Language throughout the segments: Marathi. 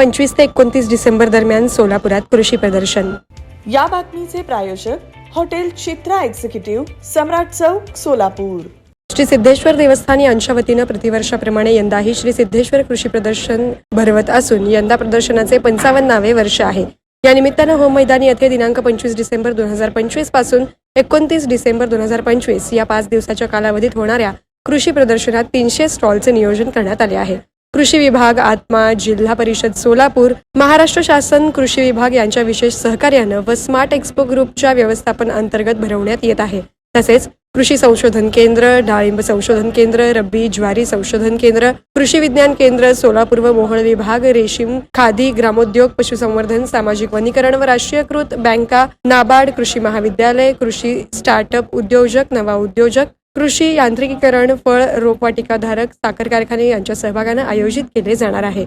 पंचवीस ते एकोणतीस डिसेंबर दरम्यान सोलापुरात कृषी प्रदर्शन. या बातमीचे प्रायोजक हॉटेल चित्रा एक्झिक्युटिव्ह सम्राट चौक सोलापूर. श्री सिद्धेश्वर देवस्थान यांच्या वतीनं प्रतिवर्षाप्रमाणे यंदाही श्री सिद्धेश्वर कृषी प्रदर्शन भरवत असून यंदा प्रदर्शनाचे पंचावन्नावे वर्ष आहे. या निमित्तानं होम मैदानी येथे दिनांक पंचवीस डिसेंबर दोन हजार पंचवीसपासून एकोणतीस डिसेंबर दोन हजार पंचवीस या पाच दिवसाच्या कालावधीत होणाऱ्या कृषी प्रदर्शनात तीनशे स्टॉलचे नियोजन करण्यात आले आहे. कृषी विभाग आत्मा जिल्हा परिषद सोलापूर महाराष्ट्र शासन कृषी विभाग यांच्या विशेष सहकार्यानं व स्मार्ट एक्सपो ग्रुपच्या व्यवस्थापन अंतर्गत भरवण्यात येत आहे. तसेच कृषी संशोधन केंद्र डाळिंब संशोधन केंद्र रब्बी ज्वारी संशोधन केंद्र कृषी विज्ञान केंद्र सोलापूर व मोहळ विभाग रेशीम खादी ग्रामोद्योग पशुसंवर्धन सामाजिक वनीकरण व राष्ट्रीयकृत बँका नाबार्ड कृषी महाविद्यालय कृषी स्टार्टअप उद्योजक नवा उद्योजक कृषी यांत्रिकीकरण फळ रोपवाटिकाधारक साखर कारखाने यांच्या सहभागानं आयोजित केले जाणार आहे.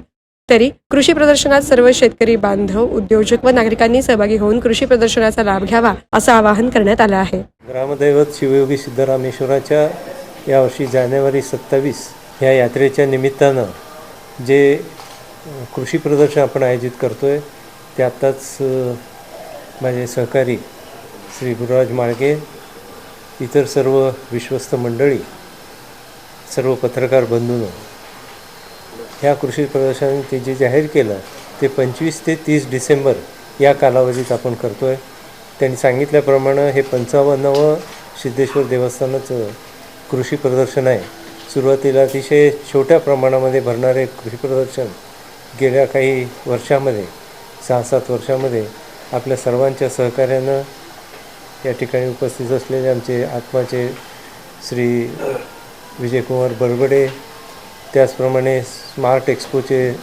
तरी कृषी प्रदर्शनात सर्व शेतकरी बांधव उद्योजक व नागरिकांनी सहभागी होऊन कृषी प्रदर्शनाचा लाभ घ्यावा असं आवाहन करण्यात आलं आहे. ग्रामदैवत शिवयोगी सिद्धरामेश्वराच्या यावर्षी जानेवारी सत्तावीस या यात्रेच्या निमित्तानं जे कृषी प्रदर्शन आपण आयोजित करतो आहे त्यातच माझे सहकारी श्री गुरुराज माळगे इतर सर्व विश्वस्त मंडळी सर्व पत्रकार बंधूंनो ह्या कृषी प्रदर्शनाने ते जे जाहीर केलं ते पंचवीस ते तीस डिसेंबर या कालावधीत आपण करतो आहे त्यांनी सांगितल्याप्रमाणे हे पंचावन्नावं सिद्धेश्वर देवस्थानाचं कृषी प्रदर्शन आहे. सुरुवातीला अतिशय छोट्या प्रमाणामध्ये भरणारे कृषी प्रदर्शन गेल्या काही वर्षामध्ये सहा सात वर्षामध्ये आपल्या सर्वांच्या सहकार्यानं या ठिकाणी उपस्थित असलेले आमचे आत्माचे श्री विजयकुमार बरबडे त्याचप्रमाणे स्मार्ट एक्सपोचे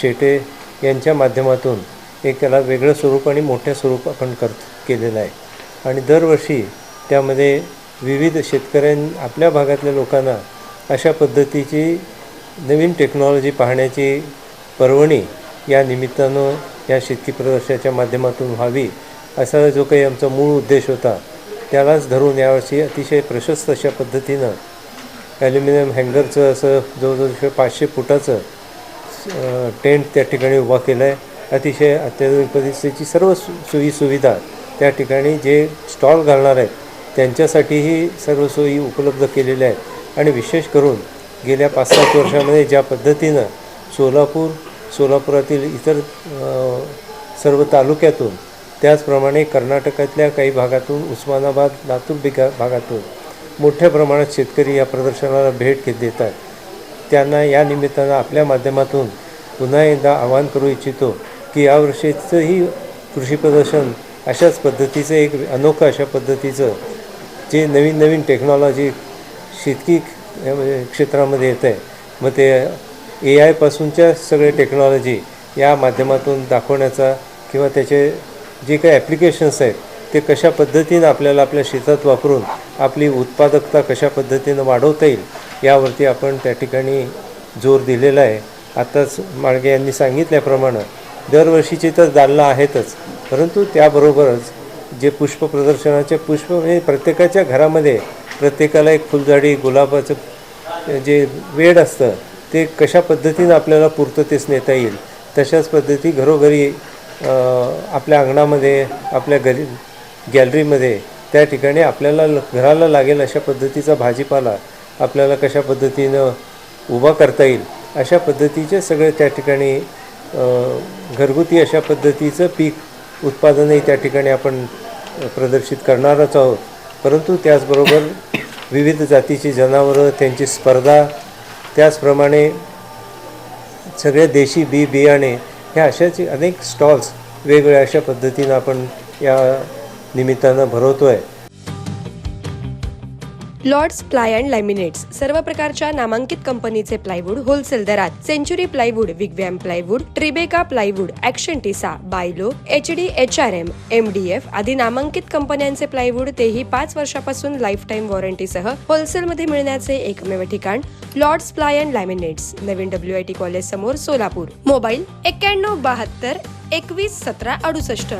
शेटे यांच्या माध्यमातून एक त्याला वेगळं स्वरूप आणि मोठ्या स्वरूप आपण कर केलेलं आहे. आणि दरवर्षी त्यामध्ये विविध शेतकऱ्यां आपल्या भागातल्या लोकांना अशा पद्धतीची नवीन टेक्नॉलॉजी पाहण्याची पर्वणी या निमित्तानं या शेतकी प्रदर्शनाच्या माध्यमातून व्हावी असा जो काही आमचा मूळ उद्देश होता त्यालाच धरून यावर्षी अतिशय प्रशस्त अशा पद्धतीनं ॲल्युमिनियम हँगरचं असं जवळजवळ पाचशे फुटाचं टेंट त्या ठिकाणी उभा केलं आहे अतिशय अत्याधुनिक पद्धतीची सर्व सु सोयी सुविधा त्या ठिकाणी जे स्टॉल घालणार आहेत त्यांच्यासाठीही सर्व सोयी उपलब्ध केलेल्या आहेत. आणि विशेष करून गेल्या पाच सात वर्षामध्ये ज्या पद्धतीनं सोलापूर सोलापुरातील इतर सर्व तालुक्यातून त्याचप्रमाणे कर्नाटकातल्या काही भागातून उस्मानाबाद लातूर बिगा भागातून मोठ्या प्रमाणात शेतकरी या प्रदर्शनाला भेट घेत देतात त्यांना या निमित्तानं आपल्या माध्यमातून पुन्हा एकदा आवाहन करू इच्छितो की यावर्षीचंही कृषी प्रदर्शन अशाच पद्धतीचं एक अनोखं अशा पद्धतीचं जे नवीन नवीन टेक्नॉलॉजी शेतकी क्षेत्रामध्ये येत आहे मग ते ए आयपासूनच्या सगळे टेक्नॉलॉजी या माध्यमातून दाखवण्याचा किंवा त्याचे जे काही ॲप्लिकेशन्स आहेत ते कशा पद्धतीनं आपल्याला आपल्या शेतात वापरून आपली उत्पादकता कशा पद्धतीनं वाढवता येईल यावरती आपण त्या ठिकाणी जोर दिलेला आहे. आत्ताच माळगे यांनी सांगितल्याप्रमाणे दरवर्षीची तर दालनं आहेतच परंतु त्याबरोबरच जे पुष्प प्रदर्शनाचे पुष्प म्हणजे प्रत्येकाच्या घरामध्ये प्रत्येकाला एक फुलझाडी गुलाबाचं जे वेड असतं ते कशा पद्धतीनं आपल्याला पूर्ततेस नेता येईल तशाच पद्धती घरोघरी आपल्या अंगणामध्ये आपल्या गरी गॅलरीमध्ये त्या ठिकाणी आपल्याला ल- घराला लागेल अशा पद्धतीचा भाजीपाला आपल्याला कशा पद्धतीनं उभा करता येईल अशा पद्धतीचे सगळे त्या ठिकाणी घरगुती अशा पद्धतीचं पीक उत्पादनही त्या ठिकाणी आपण प्रदर्शित करणारच आहोत. परंतु त्याचबरोबर विविध जातीची जनावरं त्यांची स्पर्धा त्याचप्रमाणे सगळे देशी बी बियाणे ह्या अशाच अनेक स्टॉल्स वेगवेगळ्या अशा पद्धतीनं आपण या निमित्तानं भरवतो आहे लॉर्ड्स प्लाय अँड लॅमिनेट्स सर्व प्रकारच्या नामांकित कंपनीचे प्लायवूड होलसेल दरात century plywood Wigwam plywood Tribeca plywood action Tesa बायलो H D H R M M D F आदी नामांकित कंपन्यांचे प्लायवूड तेही पाच वर्षापासून लाईफ टाईम वॉरंटीसह होलसेलमध्ये मिळण्याचे एकमेव ठिकाण लॉर्ड्स प्लाय अँड लॅमिनेट्स नवीन डब्ल्यू आय टी कॉलेज समोर सोलापूर. मोबाईल एक्क्याण्णव बहात्तर एकवीस सतरा अडुसष्ट.